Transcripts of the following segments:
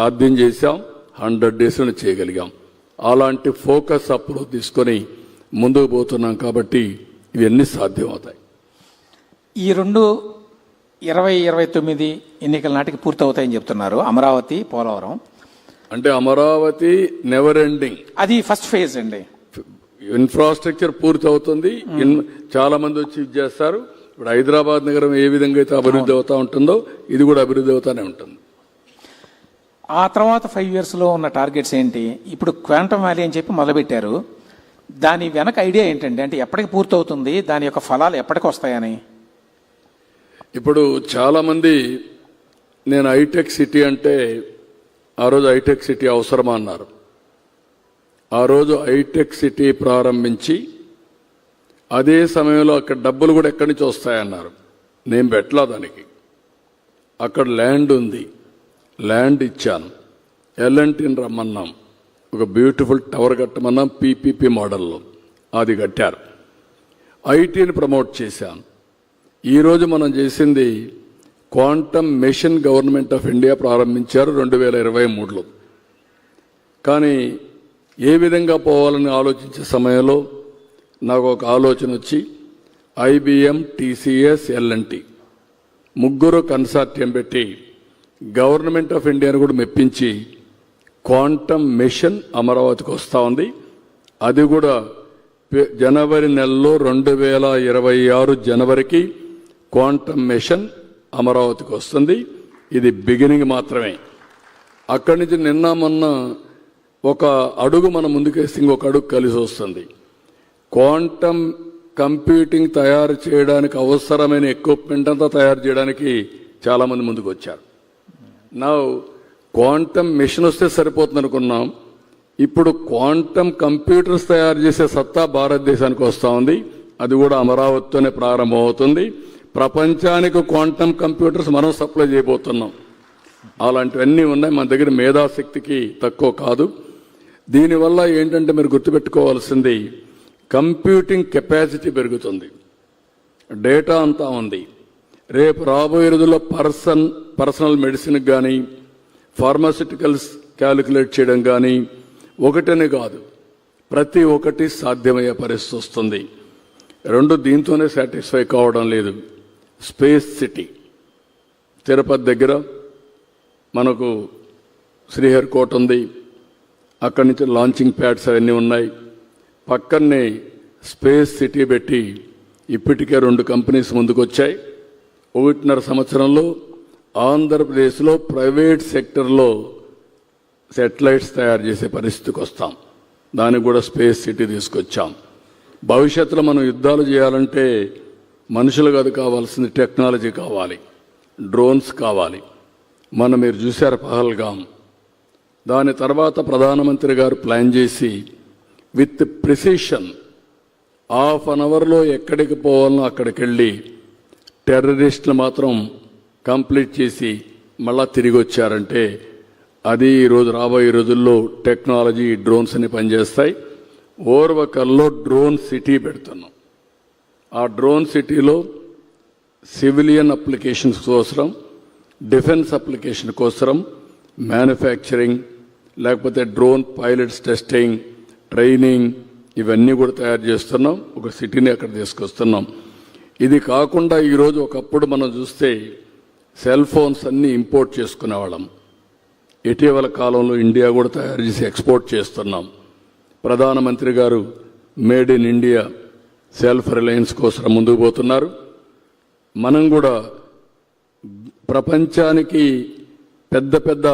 సాధ్యం చేశాం హండ్రెడ్ డేస్లో చేయగలిగాం. అలాంటి ఫోకస్ అప్పుడు తీసుకొని ముందుకు పోతున్నాం కాబట్టి ఇవన్నీ సాధ్యం అవుతాయి ఈ రెండు ఇరవై ఇరవై తొమ్మిది ఎన్నికల నాటికి పూర్తవుతాయని చెప్తున్నారు. అమరావతి పోలవరం. అంటే అమరావతి నెవర్ ఎండింగ్ అది ఫస్ట్ ఫేజ్ అండి. ఇన్ఫ్రాస్ట్రక్చర్ పూర్తి అవుతుంది ఇన్- చాలా మంది వచ్చి ఇది చేస్తారు. ఇప్పుడు హైదరాబాద్ నగరం ఏ విధంగా అయితే అభివృద్ధి అవుతా ఉంటుందో ఇది కూడా అభివృద్ధి అవుతానే ఉంటుంది. ఆ తర్వాత ఫైవ్ ఇయర్స్లో ఉన్న టార్గెట్స్ ఏంటి? ఇప్పుడు క్వాంటమ్ వ్యాలీ అని చెప్పి మొదలుపెట్టారు. దాని వెనక ఐడియా ఏంటండి? అంటే ఎప్పటికి పూర్తవుతుంది? దాని యొక్క ఫలాలు ఎప్పటికి వస్తాయని? ఇప్పుడు చాలామంది నేను హైటెక్ సిటీ అంటే ఆ రోజు హైటెక్ సిటీ అవసరమా అన్నారు. ఆ రోజు హైటెక్ సిటీ ప్రారంభించి అదే సమయంలో అక్కడ డబ్బులు కూడా ఎక్కడి నుంచి వస్తాయన్నారు? నేను పెట్టలా దానికి. అక్కడ ల్యాండ్ ఉంది. ల్యాండ్ ఇచ్చాను. ఎల్ఎన్టీని రమ్మన్నాం. ఒక బ్యూటిఫుల్ టవర్ కట్టమన్నాం పీపీపీ మోడల్లో. అది కట్టారు. ఐటీని ప్రమోట్ చేశాను. ఈరోజు మనం చేసింది quantum mission government of India ప్రారంభించారు రెండు వేల ఇరవై మూడులో. కానీ ఏ విధంగా పోవాలని ఆలోచించే సమయంలో నాకు ఒక ఆలోచన వచ్చి IBM TCS L N T ముగ్గురు కన్సార్టియం పెట్టి గవర్నమెంట్ ఆఫ్ ఇండియాను కూడా మెప్పించి క్వాంటమ్ మిషన్ అమరావతికి వస్తూ ఉంది. అది కూడా జనవరి నెలలో రెండు వేల ఇరవై ఆరు జనవరికి క్వాంటమ్ మిషన్ అమరావతికి వస్తుంది. ఇది బిగినింగ్ మాత్రమే. అక్కడి నుంచి నిన్న మొన్న ఒక అడుగు మనం ముందుకేస్తే ఇంకొక అడుగు కలిసి వస్తుంది. క్వాంటమ్ కంప్యూటింగ్ తయారు చేయడానికి అవసరమైన ఎక్విప్మెంట్ అంతా తయారు చేయడానికి చాలామంది ముందుకు వచ్చారు నా క్వాంటమ్ మిషన్ వస్తే సరిపోతుంది అనుకున్నాం ఇప్పుడు క్వాంటమ్ కంప్యూటర్స్ తయారు చేసే సత్తా భారతదేశానికి వస్తూ ఉంది. అది కూడా అమరావతితోనే ప్రారంభమవుతుంది. ప్రపంచానికి క్వాంటమ్ కంప్యూటర్స్ మనం సప్లై చేయబోతున్నాం. అలాంటివన్నీ ఉన్నాయి. మన దగ్గర మేధాశక్తికి తక్కువ కాదు. దీనివల్ల ఏంటంటే మీరు గుర్తుపెట్టుకోవాల్సింది కంప్యూటింగ్ కెపాసిటీ పెరుగుతుంది. డేటా అంతా ఉంది. రేపు రాబోయే రోజుల్లో పర్సన్ పర్సనల్ మెడిసిన్కి కానీ ఫార్మాసిటికల్స్ క్యాలిక్యులేట్ చేయడం కానీ ఒకటనే కాదు ప్రతి ఒక్కటి సాధ్యమయ్యే పరిస్థితి వస్తుంది. రెండు దీంతోనే సాటిస్ఫై కావడం లేదు. Space city. తిరుపతి దగ్గర మనకు శ్రీహరికోట ఉంది. అక్కడి నుంచి లాంచింగ్ ప్యాడ్స్ అవన్నీ ఉన్నాయి. పక్కనే స్పేస్ సిటీ పెట్టి ఇప్పటికే రెండు కంపెనీస్ ముందుకు వచ్చాయి ఒకటిన్నర సంవత్సరంలో ఆంధ్రప్రదేశ్లో ప్రైవేట్ సెక్టర్లో సెటిలైట్స్ తయారు చేసే పరిస్థితికి వస్తాం. దానికి కూడా స్పేస్ సిటీ తీసుకొచ్చాం. భవిష్యత్తులో మనం యుద్ధాలు చేయాలంటే మనుషులు కాదు కావాల్సింది టెక్నాలజీ కావాలి. డ్రోన్స్ కావాలి. మనం మీరు చూశారు పహల్గాం. దాని తర్వాత ప్రధానమంత్రి గారు ప్లాన్ చేసి విత్ ప్రిసిషన్ హాఫ్ అన్ అవర్లో ఎక్కడికి పోవాలనో అక్కడికి వెళ్ళి టెర్రరిస్టులు మాత్రం కంప్లీట్ చేసి మళ్ళా తిరిగి వచ్చారంటే అది ఈరోజు రాబోయే రోజుల్లో టెక్నాలజీ డ్రోన్స్ అని పనిచేస్తాయి. ఓర్వకల్లో డ్రోన్ సిటీ పెడుతున్నాం. ఆ డ్రోన్ సిటీలో సివిలియన్ అప్లికేషన్స్ కోసరం డిఫెన్స్ అప్లికేషన్ కోసరం మ్యానుఫ్యాక్చరింగ్ లేకపోతే డ్రోన్ పైలట్స్ టెస్టింగ్ ట్రైనింగ్ ఇవన్నీ కూడా తయారు చేస్తున్నాం. ఒక సిటీని అక్కడ తీసుకొస్తున్నాం. ఇది కాకుండా ఈరోజు ఒకప్పుడు మనం చూస్తే సెల్ ఫోన్స్ అన్నీ ఇంపోర్ట్ చేసుకునేవాళ్ళం. ఇటీవల కాలంలో ఇండియా కూడా తయారు చేసి ఎక్స్పోర్ట్ చేస్తున్నాం. ప్రధానమంత్రి గారు made in India self reliance కోసం ముందుకు పోతున్నారు. మనం కూడా ప్రపంచానికి పెద్ద పెద్ద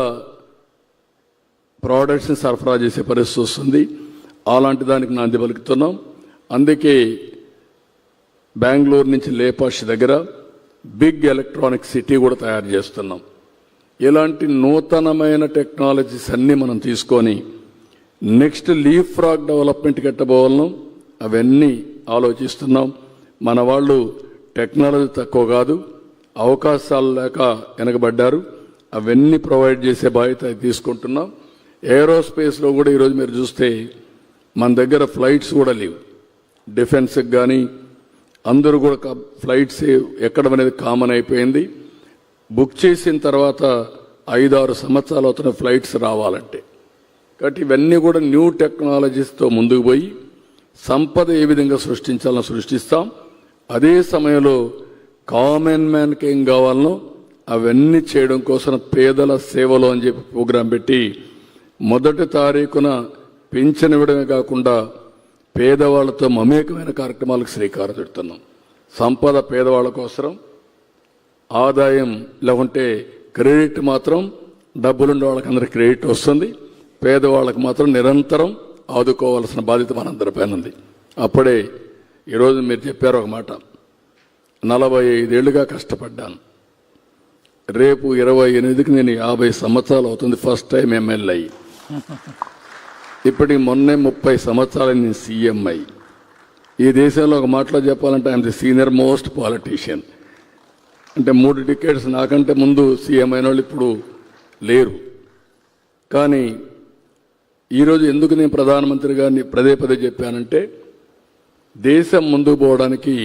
ప్రోడక్ట్స్ని సరఫరా చేసే పరిస్థితి వస్తుంది. అలాంటి దానికి నాంది పలుకుతున్నాం అందుకే బెంగళూరు నుంచి లేపాష్ దగ్గర బిగ్ ఎలక్ట్రానిక్ సిటీ కూడా తయారు చేస్తున్నాం. ఇలాంటి నూతనమైన టెక్నాలజీస్ అన్నీ మనం తీసుకొని నెక్స్ట్ లీఫ్ ఫ్రాగ్ డెవలప్మెంట్ కట్టబోవాలను అవన్నీ ఆలోచిస్తున్నాం. మన వాళ్ళు టెక్నాలజీ తక్కువ కాదు అవకాశాలు లేక వెనకబడ్డారు అవన్నీ ప్రొవైడ్ చేసే బాధ్యత తీసుకుంటున్నాం. ఏరోస్పేస్లో కూడా ఈరోజు మీరు చూస్తే మన దగ్గర ఫ్లైట్స్ కూడా లేవు. డిఫెన్స్కి కానీ అందరూ కూడా ఫ్లైట్స్ ఎక్కడం అనేది కామన్ అయిపోయింది. బుక్ చేసిన తర్వాత ఐదారు సంవత్సరాలు అవుతున్న ఫ్లైట్స్ రావాలంటే. కాబట్టి ఇవన్నీ కూడా న్యూ టెక్నాలజీస్తో ముందుకు పోయి సంపద ఏ విధంగా సృష్టించాలని సృష్టిస్తాం. అదే సమయంలో కామన్ మ్యాన్కి ఏం కావాలనో అవన్నీ చేయడం కోసం పేదల సేవలో అని చెప్పి ప్రోగ్రాం పెట్టి మొదటి తారీఖున పింఛన్ ఇవ్వడమే కాకుండా పేదవాళ్ళతో మమేకమైన కార్యక్రమాలకు శ్రీకారం చుడుతున్నాం. సంపద పేదవాళ్ళ కోసరం ఆదాయం లేకుంటే క్రెడిట్ మాత్రం డబ్బులుండే వాళ్ళకి అందరికి క్రెడిట్ వస్తుంది. పేదవాళ్ళకి మాత్రం నిరంతరం ఆదుకోవాల్సిన బాధ్యత మనందరిపైన ఉంది. అప్పుడే ఈరోజు మీరు చెప్పారు ఒక మాట. నలభై ఐదేళ్ళుగా కష్టపడ్డాను. రేపు ఇరవై ఎనిమిదికి నేను యాభై సంవత్సరాలు అవుతుంది ఫస్ట్ టైం ఎమ్మెల్యే అయ్యి. ఇప్పటికి మొన్నే ముప్పై సంవత్సరాలు నేను సీఎంఐ ఈ దేశంలో ఒక మాటలో చెప్పాలంటే I'm the senior most politician అంటే మూడు టికెట్స్ నాకంటే ముందు సీఎం అయిన వాళ్ళు ఇప్పుడు లేరు. కానీ ఈరోజు ఎందుకు నేను ప్రధానమంత్రి గారిని పదే పదే చెప్పానంటే దేశం ముందుకు పోవడానికి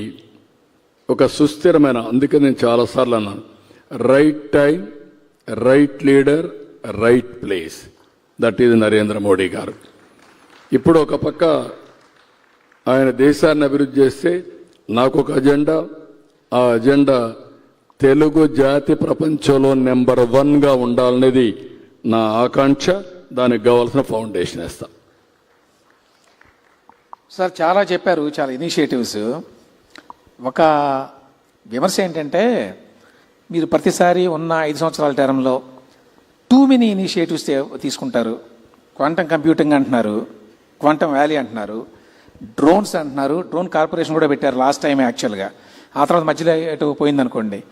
ఒక సుస్థిరమైన అందుకే నేను చాలాసార్లు అన్నాను right time right leader right place that is Narendra Modi garu. ఇప్పుడు ఒక పక్క ఆయన దేశాన్ని అభివృద్ధి చేస్తే నాకు ఒక అజెండా. ఆ అజెండా తెలుగు జాతి ప్రపంచంలో నెంబర్ వన్గా ఉండాలనేది నా ఆకాంక్ష. దానికి కావాల్సిన ఫౌండేషన్ వేస్తా. సార్ చాలా చెప్పారు చాలా ఇనిషియేటివ్స్. ఒక విమర్శ ఏంటంటే మీరు ప్రతిసారి ఉన్న ఐదు సంవత్సరాల టర్మ్లో టూ మెనీ ఇనిషియేటివ్స్ తీసుకుంటారు. క్వాంటమ్ కంప్యూటింగ్ అంటున్నారు. క్వాంటమ్ వ్యాలీ అంటున్నారు. డ్రోన్స్ అంటున్నారు. డ్రోన్ కార్పొరేషన్ కూడా పెట్టారు లాస్ట్ టైం యాక్చువల్గా. ఆ తర్వాత మధ్యలో ఎటు పోయిందనుకోండి.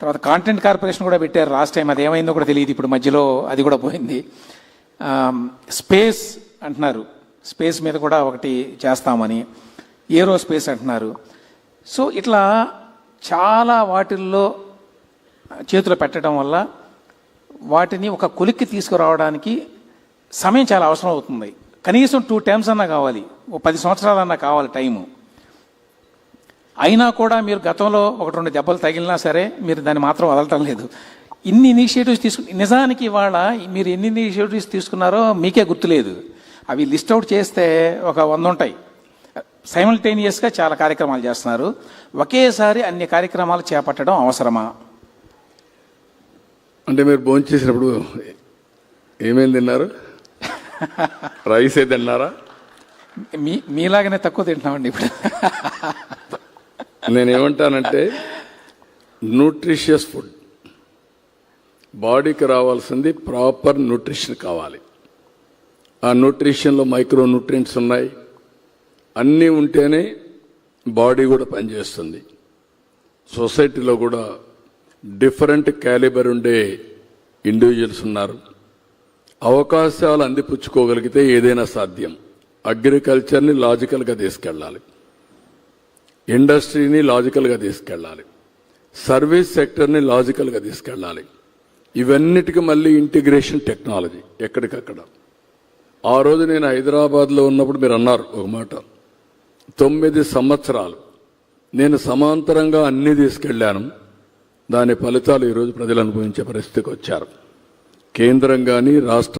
తర్వాత కాంటెంట్ కార్పొరేషన్ కూడా పెట్టారు లాస్ట్ టైం అది ఏమైందో కూడా తెలియదు. ఇప్పుడు మధ్యలో అది కూడా పోయింది. స్పేస్ అంటున్నారు. స్పేస్ మీద కూడా ఒకటి చేస్తామని. ఏరో స్పేస్ అంటున్నారు. సో ఇట్లా చాలా వాటిల్లో చేతులు పెట్టడం వల్ల వాటిని ఒక కొలిక్కి తీసుకురావడానికి సమయం చాలా అవసరం అవుతుంది. కనీసం టూ టైమ్స్ అన్నా కావాలి. ఓ పది సంవత్సరాలన్నా కావాలి టైము. అయినా కూడా మీరు గతంలో ఒకటి రెండు దెబ్బలు తగిలినా సరే మీరు దాన్ని మాత్రం వదలటం లేదు. ఇన్ని ఇనిషియేటివ్స్ తీసుకు నిజానికి ఇవాళ మీరు ఎన్ని ఇనిషియేటివ్స్ తీసుకున్నారో మీకే గుర్తులేదు. అవి లిస్ట్ అవుట్ చేస్తే ఒక వంద ఉంటాయి. సైమల్టేనియస్గా చాలా కార్యక్రమాలు చేస్తున్నారు. ఒకేసారి అన్ని కార్యక్రమాలు చేపట్టడం అవసరమా? అంటే మీరు భోంచేసినప్పుడు ఏమేమి తిన్నారు? రైస్ ఏ తిన్నారా? మీ మీలాగనే తక్కువ తింటున్నామండి ఇప్పుడు. నేనేమంటానంటే న్యూట్రిషియస్ ఫుడ్ బాడీకి రావాల్సింది ప్రాపర్ న్యూట్రిషన్ కావాలి. ఆ న్యూట్రిషన్లో మైక్రో న్యూట్రియంట్స్ ఉన్నాయి. అన్నీ ఉంటేనే బాడీ కూడా పనిచేస్తుంది. సొసైటీలో కూడా డిఫరెంట్ క్యాలిబర్ ఉండే ఇండివిజువల్స్ ఉన్నారు. అవకాశాలు అందిపుచ్చుకోగలిగితే ఏదైనా సాధ్యం. అగ్రికల్చర్ని లాజికల్గా తీసుకెళ్ళాలి. ఇండస్ట్రీని లాజికల్గా తీసుకెళ్ళాలి. సర్వీస్ సెక్టర్ని లాజికల్గా తీసుకెళ్ళాలి. ఇవన్నిటికీ మళ్ళీ ఇంటిగ్రేషన్ టెక్నాలజీ ఎక్కడికక్కడ. ఆ రోజు నేను హైదరాబాద్లో ఉన్నప్పుడు మీరు అన్నారు ఒక మాట. తొమ్మిది సంవత్సరాలు. నేను సమాంతరంగా అన్నీ తీసుకెళ్ళాను దాని ఫలితాలు ఈరోజు ప్రజలు అనుభవించే పరిస్థితికి వచ్చారు. కేంద్రం కానీ రాష్ట్ర